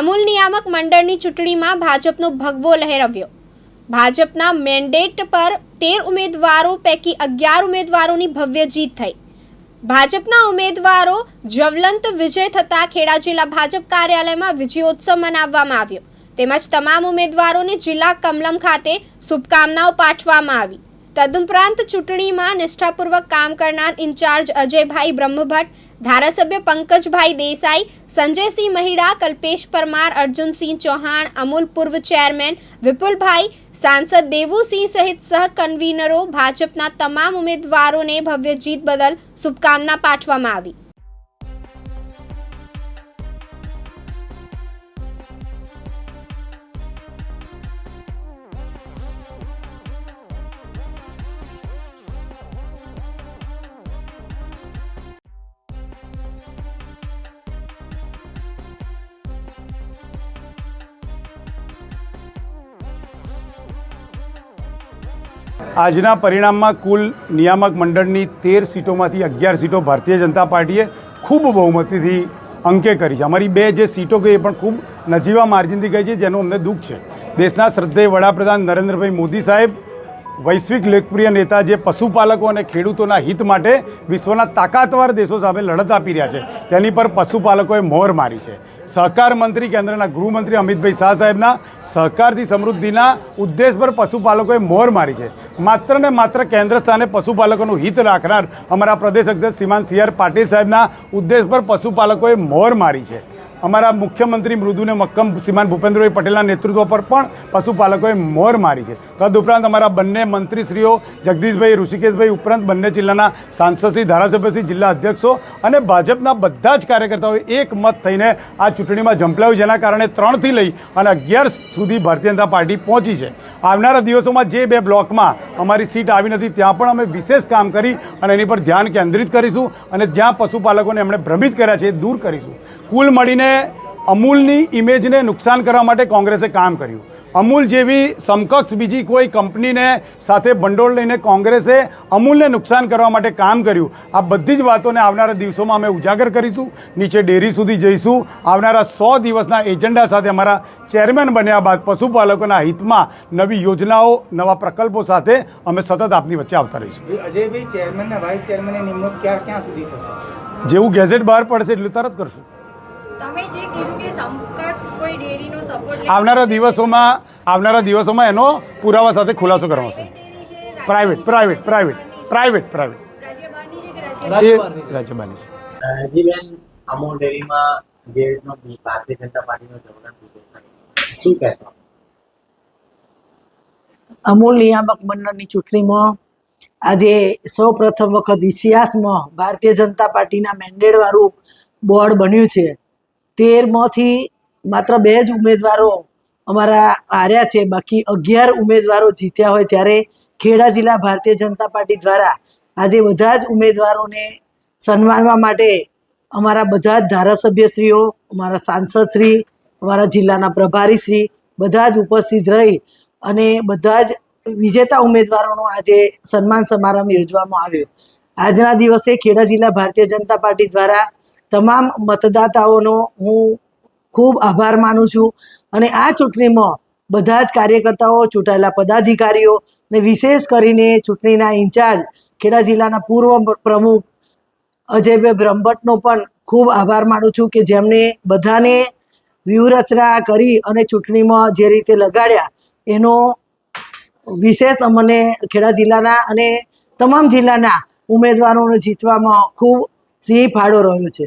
અમૂલ નિયામક મંડળની ચૂંટણીમાં ભાજપનો ભગવો લહેરવ્યો. ભાજપના મેન્ડેટ પર તેર ઉમેદવારો પૈકી અગિયાર ઉમેદવારોની ભવ્ય જીત થઈ. ભાજપના ઉમેદવારો જ્વલંત વિજય થતાં ખેડા જિલ્લા ભાજપ કાર્યાલયમાં વિજયોત્સવ મનાવવામાં આવ્યો. તેમજ તમામ ઉમેદવારોને જિલ્લા કમલમ ખાતે શુભકામનાઓ પાઠવવામાં આવી. તદુપરાંત ચૂંટણીમાં નિષ્ઠાપૂર્વક કામ કરનાર ઇન્ચાર્જ અજયભાઈ બ્રહ્મભટ્ટ, ધારાસભ્ય પંકજભાઈ દેસાઈ, સંજયસિંહ મહિડા, કલ્પેશ પરમાર, અર્જુનસિંહ ચૌહાણ, અમૂલ પૂર્વ ચેરમેન વિપુલભાઈ, સાંસદ દેવુસિંહ સહિત સહ કન્વીનરો ભાજપના તમામ ઉમેદવારોને ભવ્ય જીત બદલ શુભકામના પાઠવવામાં આવી. આજના પરિણામમાં કુલ નિયામક મંડળની તેર સીટોમાંથી અગિયાર સીટો ભારતીય જનતા પાર્ટીએ ખૂબ બહુમતીથી અંકે કરી છે. અમારી બે જે સીટો ગઈ એ પણ ખૂબ નજીવા માર્જિનથી ગઈ છે, જેનું અમને દુઃખ છે. દેશના શ્રદ્ધેય વડાપ્રધાન નરેન્દ્રભાઈ મોદી સાહેબ વૈશ્વિક લોકપ્રિય નેતા જે પશુપાલકો અને ખેડૂતોના હિત માટે વિશ્વના તાકાતવાર દેશો સામે લડત આપી રહ્યા છે, તેની પર પશુપાલકોએ મોહર મારી છે. સહકાર મંત્રી કેન્દ્રના ગૃહમંત્રી અમિતભાઈ શાહ સાહેબના સહકારથી સમૃદ્ધિના ઉદ્દેશ પર પશુપાલકોએ મોહર મારી છે. માત્ર ને માત્ર કેન્દ્ર સ્થાને પશુપાલકોનું હિત રાખનાર અમારા પ્રદેશ અધ્યક્ષ શ્રીમાન સી આર પાટીલ સાહેબના ઉદ્દેશ પર પશુપાલકોએ મોહર મારી છે. અમારા મુખ્યમંત્રી મૃદુને મક્કમ શ્રીમાન ભૂપેન્દ્રભાઈ પટેલના નેતૃત્વ પર પણ પશુપાલકોએ મોર મારી છે. તદુપરાંત અમારા બંને મંત્રીશ્રીઓ જગદીશભાઈ, ઋષિકેશભાઈ ઉપરાંત બંને જિલ્લાના સાંસદશ્રી ધારાસભ્યશ્રી જિલ્લા અધ્યક્ષો અને ભાજપના બધા જ કાર્યકર્તાઓએ એક મત થઈને આ ચૂંટણીમાં ઝંપલાવ્યું, જેના કારણે ત્રણથી લઈ અને અગિયાર સુધી ભારતીય જનતા પાર્ટી પહોંચી છે. આવનારા દિવસોમાં જે બે બ્લોકમાં અમારી સીટ આવી નથી, ત્યાં પણ અમે વિશેષ કામ કરી અને એની પર ધ્યાન કેન્દ્રિત કરીશું અને જ્યાં પશુપાલકોને એમણે ભ્રમિત કર્યા છે એ દૂર કરીશું. કુલ મળીને અમૂલની ઇમેજને નુકસાન કરવા માટે કોંગ્રેસે કામ કર્યું. અમૂલ જેવી સમકક્ષ બીજી કોઈ કંપનીને સાથે ભંડોળ લઈને કોંગ્રેસે અમૂલને નુકસાન કરવા માટે કામ કર્યું. આ બધી જ વાતોને આવનારા દિવસોમાં અમે ઉજાગર કરીશું. નીચે ડેરી સુધી જઈશું. આવનારા સો દિવસના એજન્ડા સાથે અમારા ચેરમેન બન્યા બાદ પશુપાલકોના હિતમાં નવી યોજનાઓ નવા પ્રકલ્પો સાથે અમે સતત આપની વચ્ચે આવતા રહીશું. અજયભાઈ ચેરમેન વાઇસ ચેરમેનની નિમણૂક ક્યાં ક્યાં સુધી થશે? જેવું ગેઝેટ બહાર પડશે એટલું તરત કરશું. આવનારા દિવસોમાં આવનારા દિવસોમાં એનો પુરાવા સાથે ખુલાસો કરવાનો છે. Private private private private private એ રાજ્યબાની છે. અમૂલ ડેરીમાં જે રીતનો ભારતીય જનતા પાર્ટીનો જવલંત શું કહેશો? અમૂલ નિયામક મંડળની ચૂંટણીમાં આજે સૌ પ્રથમ વખત ઇતિહાસમાં ભારતીય જનતા પાર્ટીના મેન્ડેટ વાળું બોર્ડ બન્યું છે. તેરમાંથી માત્ર બે જ ઉમેદવારો અમારા હાર્યા છે. બાકી અગિયાર ઉમેદવારો જીત્યા હોય ત્યારે ખેડા જિલ્લા ભારતીય જનતા પાર્ટી દ્વારા આજે બધા જ ઉમેદવારોને સન્માનવા માટે અમારા બધા જ ધારાસભ્યશ્રીઓ, અમારા સાંસદશ્રી, અમારા જિલ્લાના પ્રભારીશ્રી બધા જ ઉપસ્થિત રહી અને બધા જ વિજેતા ઉમેદવારોનો આજે સન્માન સમારંભ યોજવામાં આવ્યો. આજના દિવસે ખેડા જિલ્લા ભારતીય જનતા પાર્ટી દ્વારા તમામ મતદાતાઓનો હું ખૂબ આભાર માનું છું. અને આ ચૂંટણીમાં બધા જ કાર્યકર્તાઓ, ચૂંટાયેલા પદાધિકારીઓ ને વિશેષ કરીને ચૂંટણીના ઇન્ચાર્જ, ખેડા જિલ્લાના પૂર્વ પ્રમુખ અજયભાઈ બ્રહ્મભટ્ટનો પણ ખૂબ આભાર માનું છું કે જેમણે બધાને વ્યૂહરચના કરી અને ચૂંટણીમાં જે રીતે લગાડ્યા, એનો વિશેષ અમને ખેડા જિલ્લાના અને તમામ જિલ્લાના ઉમેદવારોને જીતવામાં ખૂબ સિંહ ફાળો રહ્યો છે.